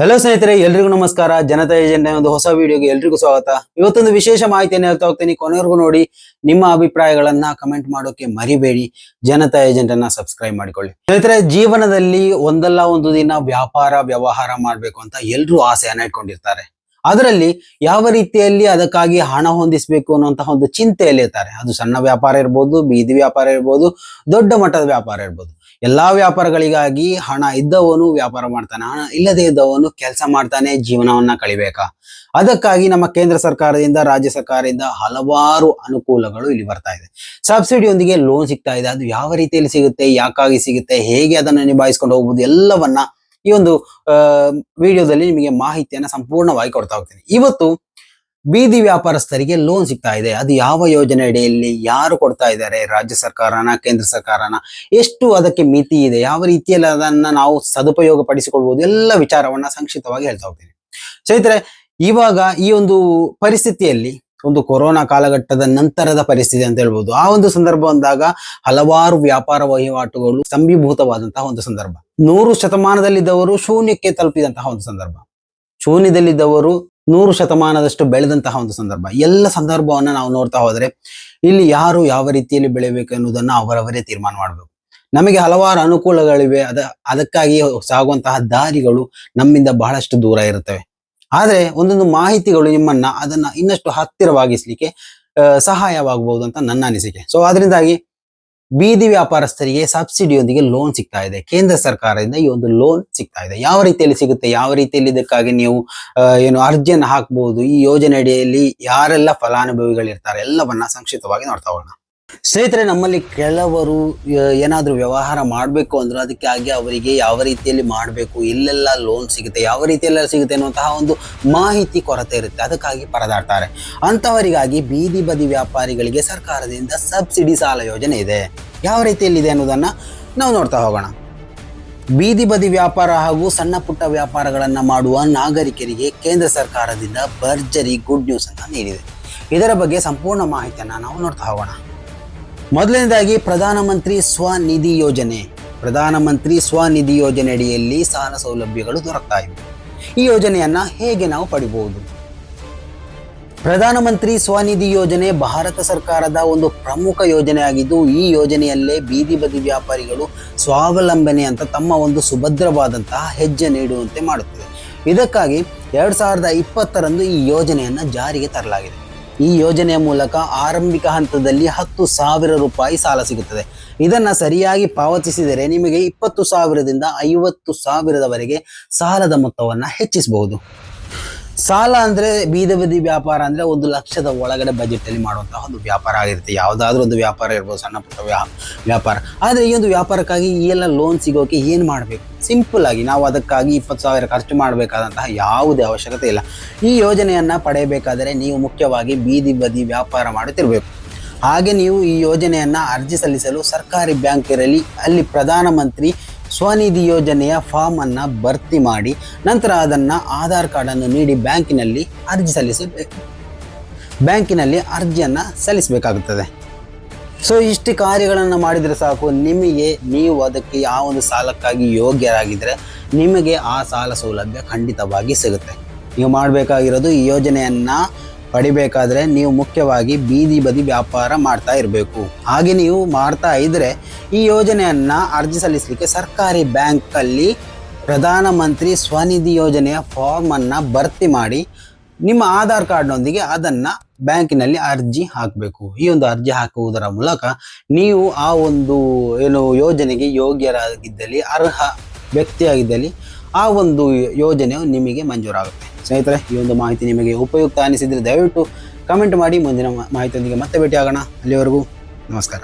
Hello ಸ್ನೇಹಿತರೆ, ಎಲ್ರಿಗೂ ನಮಸ್ಕಾರ. ಜನತಾ ಏಜೆಂಟ್ ಒಂದು ಹೊಸ ವಿಡಿಯೋಗೆ ಎಲ್ರಿಗೂ ಸ್ವಾಗತ. ಇವತ್ತೊಂದು ವಿಶೇಷ ಮಾಹಿತಿಯನ್ನು ಹೇಳ್ತಾ ಹೋಗ್ತೀನಿ. ಕೊನೆವರೆಗೂ ನೋಡಿ, ನಿಮ್ಮ ಅಭಿಪ್ರಾಯಗಳನ್ನ ಕಮೆಂಟ್ ಮಾಡೋಕೆ ಮರಿಬೇಡಿ. ಜನತಾ ಏಜೆಂಟ್ ಅನ್ನ ಸಬ್ಸ್ಕ್ರೈಬ್ ಮಾಡಿಕೊಳ್ಳಿ. ಸ್ನೇಹಿತರೆ, ಜೀವನದಲ್ಲಿ ಒಂದಲ್ಲ ಒಂದು ದಿನ ವ್ಯಾಪಾರ, ವ್ಯವಹಾರ ಮಾಡ್ಬೇಕು ಅಂತ ಎಲ್ರೂ ಆಸೆಯನ್ನ ಇಟ್ಕೊಂಡಿರ್ತಾರೆ ಅದರಲ್ಲಿ ಯಾವ ರೀತಿಯಲ್ಲಿ ಅದಕ್ಕಾಗಿ ಹಣ ಹೊಂದಿಸಬೇಕು ಅನ್ನುವಂತಹ ಒಂದು ಚಿಂತೆಯಲ್ಲಿ ಇರ್ತಾರೆ ಅದು ಸಣ್ಣ ವ್ಯಾಪಾರ ಇರ್ಬೋದು, ಬೀದಿ ವ್ಯಾಪಾರ ಇರ್ಬೋದು, ದೊಡ್ಡ ಮಟ್ಟದ ವ್ಯಾಪಾರ ಇರ್ಬೋದು. ಎಲ್ಲಾ ವ್ಯಾಪಾರಗಳಿಗಾಗಿ ಹಣ ಇದ್ದವನು ವ್ಯಾಪಾರ ಮಾಡ್ತಾನೆ. ಹಣ ಇಲ್ಲದೆ ಇದ್ದವನು ಕೆಲಸ ಮಾಡ್ತಾನೆ, ಜೀವನವನ್ನ ಕಳಿಬೇಕಾ? ಅದಕ್ಕಾಗಿ ನಮ್ಮ ಕೇಂದ್ರ ಸರ್ಕಾರದಿಂದ, ರಾಜ್ಯ ಸರ್ಕಾರದಿಂದ ಹಲವಾರು ಅನುಕೂಲಗಳು ಇಲ್ಲಿ ಬರ್ತಾ ಇದೆ. ಸಬ್ಸಿಡಿಯೊಂದಿಗೆ ಲೋನ್ ಸಿಗ್ತಾ ಇದೆ. ಅದು ಯಾವ ರೀತಿಯಲ್ಲಿ ಸಿಗುತ್ತೆ, ಯಾಕಾಗಿ ಸಿಗುತ್ತೆ, ಹೇಗೆ ಅದನ್ನು ನಿಭಾಯಿಸ್ಕೊಂಡು ಹೋಗ್ಬೋದು, ಎಲ್ಲವನ್ನ ಈ ಒಂದು ವಿಡಿಯೋದಲ್ಲಿ ನಿಮಗೆ ಮಾಹಿತಿಯನ್ನ ಸಂಪೂರ್ಣವಾಗಿ ಕೊಡ್ತಾ ಹೋಗ್ತೀನಿ. ಇವತ್ತು ಬೀದಿ ವ್ಯಾಪಾರಸ್ಥರಿಗೆ ಲೋನ್ ಸಿಗ್ತಾ ಇದೆ. ಅದು ಯಾವ ಯೋಜನೆ ಅಡಿಯಲ್ಲಿ ಯಾರು ಕೊಡ್ತಾ ಇದ್ದಾರೆ? ರಾಜ್ಯ ಸರ್ಕಾರನ, ಕೇಂದ್ರ ಸರ್ಕಾರನ? ಎಷ್ಟು ಅದಕ್ಕೆ ಮಿತಿ ಇದೆ? ಯಾವ ರೀತಿಯಲ್ಲಿ ಅದನ್ನ ನಾವು ಸದುಪಯೋಗ ಪಡಿಸಿಕೊಳ್ಬಹುದು ಎಲ್ಲ ವಿಚಾರವನ್ನ ಸಂಕ್ಷಿಪ್ತವಾಗಿ ಹೇಳ್ತಾ ಹೋಗ್ತೀನಿ. ಸ್ನೇಹಿತರೆ, ಇವಾಗ ಈ ಒಂದು ಪರಿಸ್ಥಿತಿಯಲ್ಲಿ, ಒಂದು ಕೊರೋನಾ ಕಾಲಘಟ್ಟದ ನಂತರದ ಪರಿಸ್ಥಿತಿ ಅಂತ ಹೇಳ್ಬೋದು. ಆ ಒಂದು ಸಂದರ್ಭ ಬಂದಾಗ ಹಲವಾರು ವ್ಯಾಪಾರ ವಹಿವಾಟುಗಳು ಸಂಭೀಭೂತವಾದಂತಹ ಒಂದು ಸಂದರ್ಭ. ನೂರು ಶತಮಾನದಲ್ಲಿದ್ದವರು ಶೂನ್ಯಕ್ಕೆ ತಲುಪಿದಂತಹ ಒಂದು ಸಂದರ್ಭ. ಶೂನ್ಯದಲ್ಲಿದ್ದವರು ನೂರು ಶತಮಾನದಷ್ಟು ಬೆಳೆದಂತಹ ಒಂದು ಸಂದರ್ಭ. ಎಲ್ಲ ಸಂದರ್ಭವನ್ನ ನಾವು ನೋಡ್ತಾ ಹೋದ್ರೆ ಇಲ್ಲಿ ಯಾರು ಯಾವ ರೀತಿಯಲ್ಲಿ ಬೆಳಿಬೇಕು ಅನ್ನೋದನ್ನ ಅವರವರೇ ತೀರ್ಮಾನ ಮಾಡಬೇಕು. ನಮಗೆ ಹಲವಾರು ಅನುಕೂಲಗಳಿವೆ. ಅದ ಅದಕ್ಕಾಗಿ ಸಾಗುವಂತಹ ದಾರಿಗಳು ನಮ್ಮಿಂದ ಬಹಳಷ್ಟು ದೂರ ಇರುತ್ತವೆ. ಆದರೆ ಒಂದೊಂದು ಮಾಹಿತಿಗಳು ನಿಮ್ಮನ್ನ ಅದನ್ನ ಇನ್ನಷ್ಟು ಹತ್ತಿರವಾಗಿಸ್ಲಿಕ್ಕೆ ಸಹಾಯವಾಗಬಹುದು ಅಂತ ನನ್ನ ಅನಿಸಿಕೆ. ಸೊ ಅದರಿಂದಾಗಿ ಬೀದಿ ವ್ಯಾಪಾರಸ್ಥರಿಗೆ ಸಬ್ಸಿಡಿಯೊಂದಿಗೆ ಲೋನ್ ಸಿಗ್ತಾ ಇದೆ. ಕೇಂದ್ರ ಸರ್ಕಾರದಿಂದ ಈ ಒಂದು ಲೋನ್ ಸಿಗ್ತಾ ಇದೆ. ಯಾವ ರೀತಿಯಲ್ಲಿ ಸಿಗುತ್ತೆ? ಯಾವ ರೀತಿಯಲ್ಲಿ ಇದಕ್ಕಾಗಿ ನೀವು ಏನು ಅರ್ಜಿಯನ್ನು ಹಾಕಬಹುದು ಈ ಯೋಜನೆ ಅಡಿಯಲ್ಲಿ ಯಾರೆಲ್ಲ ಫಲಾನುಭವಿಗಳಿರ್ತಾರೆ? ಎಲ್ಲವನ್ನ ಸಂಕ್ಷಿಪ್ತವಾಗಿ ನೋಡ್ತಾ ಹೋಗೋಣ. ಸ್ನೇಹಿತರೆ, ನಮ್ಮಲ್ಲಿ ಕೆಲವರು ಏನಾದರೂ ವ್ಯವಹಾರ ಮಾಡಬೇಕು ಅಂದ್ರೆ ಅದಕ್ಕಾಗಿ ಅವರಿಗೆ ಯಾವ ರೀತಿಯಲ್ಲಿ ಮಾಡಬೇಕು ಎಲ್ಲೆಲ್ಲ ಲೋನ್ ಸಿಗುತ್ತೆ, ಯಾವ ರೀತಿಯೆಲ್ಲ ಸಿಗುತ್ತೆ ಅನ್ನುವಂತಹ ಒಂದು ಮಾಹಿತಿ ಕೊರತೆ ಇರುತ್ತೆ. ಅದಕ್ಕಾಗಿ ಪರದಾಡ್ತಾರೆ. ಅಂಥವರಿಗಾಗಿ ಬೀದಿ ಬದಿ ವ್ಯಾಪಾರಿಗಳಿಗೆ ಸರ್ಕಾರದಿಂದ ಸಬ್ಸಿಡಿ ಸಾಲ ಯೋಜನೆ ಇದೆ. ಯಾವ ರೀತಿಯಲ್ಲಿ ಇದೆ ಅನ್ನೋದನ್ನು ನಾವು ನೋಡ್ತಾ ಹೋಗೋಣ. ಬೀದಿ ಬದಿ ವ್ಯಾಪಾರ ಹಾಗೂ ಸಣ್ಣ ಪುಟ್ಟ ವ್ಯಾಪಾರಗಳನ್ನು ಮಾಡುವ ನಾಗರಿಕರಿಗೆ ಕೇಂದ್ರ ಸರ್ಕಾರದಿಂದ ಭರ್ಜರಿ ಗುಡ್ ನ್ಯೂಸ್ ಅಂತ ನೀಡಿದೆ. ಇದರ ಬಗ್ಗೆ ಸಂಪೂರ್ಣ ಮಾಹಿತಿಯನ್ನು ನಾವು ನೋಡ್ತಾ ಹೋಗೋಣ. ಮೊದಲನೇದಾಗಿ ಪ್ರಧಾನಮಂತ್ರಿ ಸ್ವನಿಧಿ ಯೋಜನೆ. ಪ್ರಧಾನಮಂತ್ರಿ ಸ್ವನಿಧಿ ಯೋಜನೆ ಅಡಿಯಲ್ಲಿ ಸಾಲ ಸೌಲಭ್ಯಗಳು ದೊರಕ್ತಾ ಇವೆ. ಈ ಯೋಜನೆಯನ್ನು ಹೇಗೆ ನಾವು ಪಡಿಬಹುದು? ಪ್ರಧಾನಮಂತ್ರಿ ಸ್ವನಿಧಿ ಯೋಜನೆ ಭಾರತ ಸರ್ಕಾರದ ಒಂದು ಪ್ರಮುಖ ಯೋಜನೆಯಾಗಿದ್ದು, ಈ ಯೋಜನೆಯಲ್ಲೇ ಬೀದಿ ಬದಿ ವ್ಯಾಪಾರಿಗಳು ಸ್ವಾವಲಂಬನೆ ಅಂತ ತಮ್ಮ ಒಂದು ಸುಭದ್ರವಾದಂತಹ ಹೆಜ್ಜೆ ನೀಡುವಂತೆ ಮಾಡುತ್ತದೆ ಇದಕ್ಕಾಗಿ ಎರಡು ಸಾವಿರದ ಇಪ್ಪತ್ತರಂದು ಈ ಯೋಜನೆಯನ್ನು ಜಾರಿಗೆ ತರಲಾಗಿದೆ. ಈ ಯೋಜನೆಯ ಮೂಲಕ ಆರಂಭಿಕ ಹಂತದಲ್ಲಿ ಹತ್ತು ಸಾವಿರ ರೂಪಾಯಿ ಸಾಲ ಸಿಗುತ್ತದೆ. ಇದನ್ನು ಸರಿಯಾಗಿ ಪಾವತಿಸಿದರೆ ನಿಮಗೆ ಇಪ್ಪತ್ತು ಸಾವಿರದಿಂದ ಐವತ್ತು ಸಾವಿರದವರೆಗೆ ಸಾಲದ ಮೊತ್ತವನ್ನು ಹೆಚ್ಚಿಸಬಹುದು. ಸಾಲ ಅಂದ್ರೆ ಬೀದಿ ಬದಿ ವ್ಯಾಪಾರ ಅಂದ್ರೆ ಒಂದು ಲಕ್ಷದ ಒಳಗಡೆ ಬಜೆಟ್ ಅಲ್ಲಿ ಮಾಡುವಂತಹ ಒಂದು ವ್ಯಾಪಾರ ಆಗಿರುತ್ತೆ. ಯಾವುದಾದ್ರೂ ಒಂದು ವ್ಯಾಪಾರ ಇರ್ಬೋದು, ಸಣ್ಣ ಪುಟ್ಟ ವ್ಯಾ- ವ್ಯಾಪಾರ. ಆದ್ರೆ ಈ ಒಂದು ವ್ಯಾಪಾರಕ್ಕಾಗಿ ಈ ಎಲ್ಲ ಲೋನ್ ಸಿಗೋಕೆ ಏನ್ ಮಾಡಬೇಕು? ಸಿಂಪಲ್ ಆಗಿ ನಾವು ಅದಕ್ಕಾಗಿ ಇಪ್ಪತ್ತು ಸಾವಿರ ಖರ್ಚು ಮಾಡಬೇಕಾದಂತಹ ಯಾವುದೇ ಅವಶ್ಯಕತೆ ಇಲ್ಲ. ಈ ಯೋಜನೆಯನ್ನ ಪಡೆಯಬೇಕಾದರೆ ನೀವು ಮುಖ್ಯವಾಗಿ ಬೀದಿ ಬದಿ ವ್ಯಾಪಾರ ಮಾಡುತ್ತಿರಬೇಕು. ಹಾಗೆ ನೀವು ಈ ಯೋಜನೆಯನ್ನ ಅರ್ಜಿ ಸಲ್ಲಿಸಲು ಸರ್ಕಾರಿ ಬ್ಯಾಂಕ್ ಇರಲಿ ಅಲ್ಲಿ ಪ್ರಧಾನಮಂತ್ರಿ ಸ್ವನಿಧಿ ಯೋಜನೆಯ ಫಾರ್ಮ್ ಅನ್ನು ಭರ್ತಿ ಮಾಡಿ ನಂತರ ಅದನ್ನು ಆಧಾರ್ ಕಾರ್ಡನ್ನು ನೀಡಿ ಬ್ಯಾಂಕಿನಲ್ಲಿ ಅರ್ಜಿ ಸಲ್ಲಿಸಬೇಕು. ಬ್ಯಾಂಕಿನಲ್ಲಿ ಅರ್ಜಿಯನ್ನು ಸಲ್ಲಿಸಬೇಕಾಗುತ್ತದೆ. ಸೊ ಇಷ್ಟು ಕಾರ್ಯಗಳನ್ನು ಮಾಡಿದರೆ ಸಾಕು. ನಿಮಗೆ ನೀವು ಅದಕ್ಕೆ ಯಾವ ಒಂದು ಸಾಲಕ್ಕಾಗಿ ಯೋಗ್ಯರಾಗಿದ್ದರೆ ನಿಮಗೆ ಆ ಸಾಲ ಸೌಲಭ್ಯ ಖಂಡಿತವಾಗಿ ಸಿಗುತ್ತೆ. ನೀವು ಮಾಡಬೇಕಾಗಿರೋದು ಈ ಯೋಜನೆಯನ್ನ ಪಡಿಬೇಕಾದ್ರೆ ನೀವು ಮುಖ್ಯವಾಗಿ ಬೀದಿ ಬದಿ ವ್ಯಾಪಾರ ಮಾಡ್ತಾ ಇರಬೇಕು. ಹಾಗೆ ನೀವು ಮಾಡ್ತಾ ಇದ್ರೆ ಈ ಯೋಜನೆಯನ್ನ ಅರ್ಜಿ ಸಲ್ಲಿಸಲಿಕ್ಕೆ ಸರ್ಕಾರಿ ಬ್ಯಾಂಕಲ್ಲಿ ಪ್ರಧಾನಮಂತ್ರಿ ಸ್ವನಿಧಿ ಯೋಜನೆಯ ಫಾರ್ಮ್ ಅನ್ನ ಭರ್ತಿ ಮಾಡಿ ನಿಮ್ಮ ಆಧಾರ್ ಕಾರ್ಡ್ನೊಂದಿಗೆ ಅದನ್ನ ಬ್ಯಾಂಕಿನಲ್ಲಿ ಅರ್ಜಿ ಹಾಕಬೇಕು. ಈ ಒಂದು ಅರ್ಜಿ ಹಾಕುವುದರ ಮೂಲಕ ನೀವು ಆ ಒಂದು ಏನು ಯೋಜನೆಗೆ ಯೋಗ್ಯರಾಗಿದ್ದಲ್ಲಿ, ಅರ್ಹ ವ್ಯಕ್ತಿಯಾಗಿದ್ದಲ್ಲಿ ಆ ಒಂದು ಯೋಜನೆಯು ನಿಮಗೆ ಮಂಜೂರಾಗುತ್ತೆ. ಸ್ನೇಹಿತರೆ, ಈ ಒಂದು ಮಾಹಿತಿ ನಿಮಗೆ ಉಪಯುಕ್ತ ಅನಿಸಿದರೆ ದಯವಿಟ್ಟು ಕಮೆಂಟ್ ಮಾಡಿ. ಮುಂದಿನ ಮಾಹಿತಿಯೊಂದಿಗೆ ಮತ್ತೆ ಭೇಟಿಯಾಗೋಣ. ಅಲ್ಲಿವರೆಗೂ ನಮಸ್ಕಾರ.